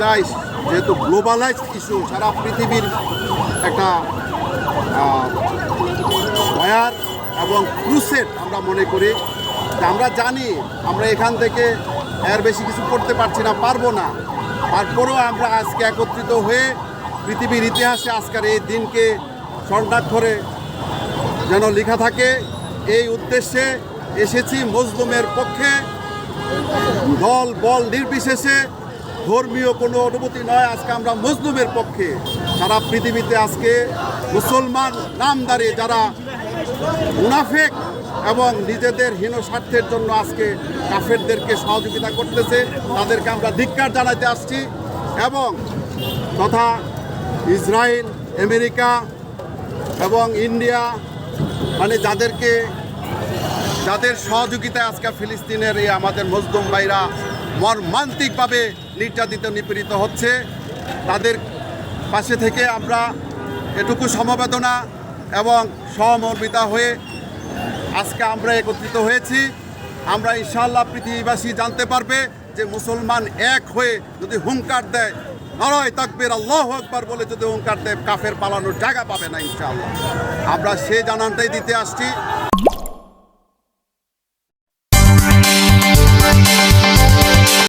চাই যেহেতু globalised issue সারা পৃথিবীর একটা ভয়ার এবং ক্রুসেট আমরা মনে করি। আমরা জানি, আমরা এখান থেকে এর বেশি কিছু করতে পারছি না, পারব না। তারপরেও আমরা আজকে একত্রিত হয়ে পৃথিবীর ইতিহাসে আজকের এই দিনকে স্বর্ণাক্ষরে যেন লেখা থাকে, এই উদ্দেশ্যে এসেছি মজলুমের পক্ষে দল বল নির্বিশেষে ধর্মীয় কোনো অনুভূতি নয়, আজকে আমরা মজলুমের পক্ষে। সারা পৃথিবীতে আজকে মুসলমান নামদারি যারা মুনাফেক এবং নিজেদের হীন স্বার্থের জন্য আজকে কাফেরদেরকে সহযোগিতা করতেছে, তাদেরকে আমরা ধিক্কার জানাতে আসছি এবং তথা ইসরায়েল, আমেরিকা এবং ইন্ডিয়া মানে যাদেরকে, যাদের সহযোগিতায় আজকে ফিলিস্তিনের এই আমাদের মজদুম ভাইরা মর্মান্তিকভাবে নির্যাতিত, নিপীড়িত হচ্ছে। তাদের পাশে থেকে আমরা এটুকু সমবেদনা এবং সহমর্মিতা হয়ে আজকে আমরা একত্রিত হয়েছি। আমরা ইনশাআল্লাহ পৃথিবীবাসী জানতে পারবে যে মুসলমান এক হয়ে যদি হুঙ্কার দেয়, নরয় তাকবীর, আল্লাহ আকবার বলে যদি হুঙ্কার দেয়, কাফের পালানোর জায়গা পাবে না ইনশাআল্লাহ। আমরা সে জানানটাই দিতে আসছি।